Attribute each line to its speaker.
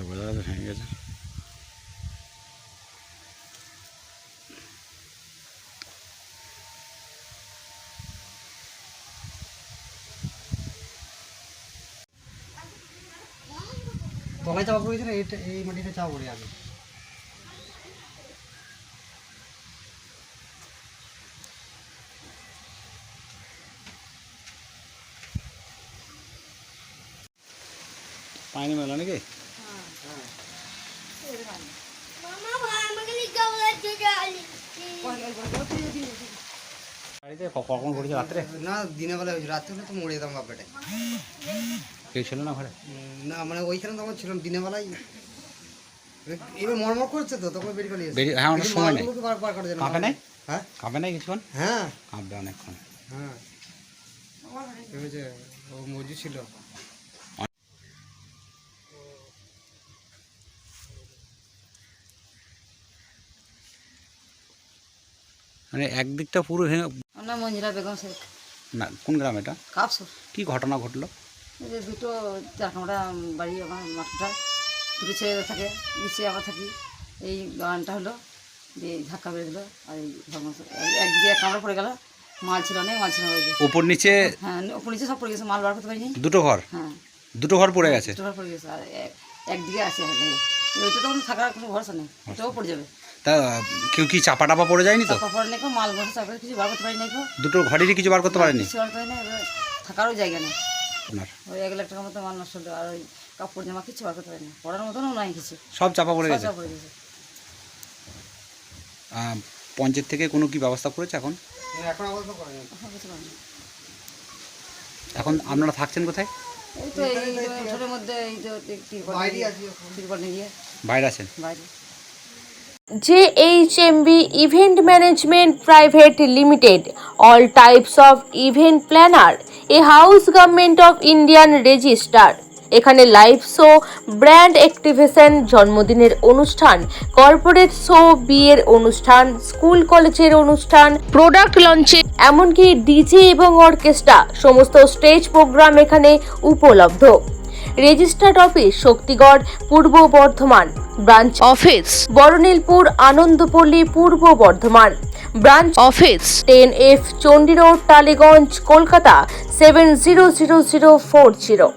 Speaker 1: এটা বোঝা যাচ্ছে ভেঙে গেছে
Speaker 2: তলায় চাপা পড়েছিল এইটা এই মাটিটা চাপা পড়ে আগে
Speaker 1: পানি মেলা নাকি? বাড়িতে কখন করেছে? রাত্রে?
Speaker 2: না দিনের বেলা হয়েছে। রাত্রে তো মরে যেতাম বাপেটে।
Speaker 1: কেউ ছিল না ঘরে?
Speaker 2: না মানে ওইখানে তখন ছিলাম দিনের বেলায় এবার মরমর করছে তো তখন বেরিয়ে পালিয়েছে
Speaker 1: বেরিয়ে- হ্যাঁ, অনেক সময় নেই। কাঁপে নাই?
Speaker 2: হ্যাঁ?
Speaker 1: কাঁপে নাই কিছুক্ষণ?
Speaker 2: হ্যাঁ।
Speaker 1: কাঁপবে অনেকক্ষণ।
Speaker 2: হ্যাঁ। ও মজু ছিল
Speaker 1: মানে একদিকটা পুরো ভেঙে
Speaker 3: আমার নাম মঞ্জিলা বেগম শেখ।
Speaker 1: না কোন গ্রাম এটা?
Speaker 3: কাপসুর।
Speaker 1: কি ঘটনা ঘটলো?
Speaker 3: এই যে দুটো চার কামরা বাড়ি আমার মাঠটা দুটো ছেলে থাকে নিচে আমরা থাকি। এই গানটা হলো দিয়ে ধাক্কা বেড়ে দিল আর এই একদিকে এক কামড়া পড়ে গেল মাল ছিল অনেক মাল ছিল যে
Speaker 1: উপর নিচে
Speaker 3: হ্যাঁ ওপর নিচে সব পড়ে গেছে মাল বার করতে পারিনি।
Speaker 1: দুটো ঘর?
Speaker 3: হ্যাঁ।
Speaker 1: দুটো ঘর পড়ে গেছে?
Speaker 3: দুটো ঘর পড়ে গেছে আর এক- একদিকে আছে একদিকে ওইটা তখন থাকার কোনো ভরসা নেই ওটাও পড়ে যাবে।
Speaker 1: তা কেউ কি চাপা টাপা পড়ে যায়নি তো?
Speaker 3: চাপা পড়ে নেই মাল বসে কিছু বার করতে
Speaker 1: দুটো ঘরেরই কিছু বার করতে পারেনি?
Speaker 3: কিছু বার থাকারও জায়গা নেই।
Speaker 1: আপনার?
Speaker 3: ওই এক লাখ টাকার মতো মাল নষ্ট হলো আর ওই কাপড় জামা কিছু বার করতে পড়ার মতনও নাই কিছু।
Speaker 1: সব চাপা পড়ে গেছে?
Speaker 3: পড়ে গেছে।
Speaker 1: পঞ্চায়েত থেকে কোনো কি ব্যবস্থা করেছে এখন?
Speaker 2: এখন আপাতত
Speaker 1: আপনারা থাকছেন কোথায়?
Speaker 3: এই তো এই মধ্যে এই
Speaker 1: বাইরে আছেন?
Speaker 3: বাইরে।
Speaker 4: JHMB Event Management Private Limited, all types of event planner, a house government of Indian register. এখানে লাইভ শো ব্র্যান্ড অ্যাক্টিভেশন জন্মদিনের অনুষ্ঠান কর্পোরেট শো বিয়ের অনুষ্ঠান স্কুল কলেজের অনুষ্ঠান প্রোডাক্ট লঞ্চে এমনকি ডিজে এবং অর্কেস্ট্রা সমস্ত স্টেজ প্রোগ্রাম এখানে উপলব্ধ registered office Shaktigarh Purba Bardhaman. Branch office? Baranilpur Anandapalli Purba Bardhaman. Branch office? Ten F Chandi road Tollygunge Kolkata seven zero zero zero four zero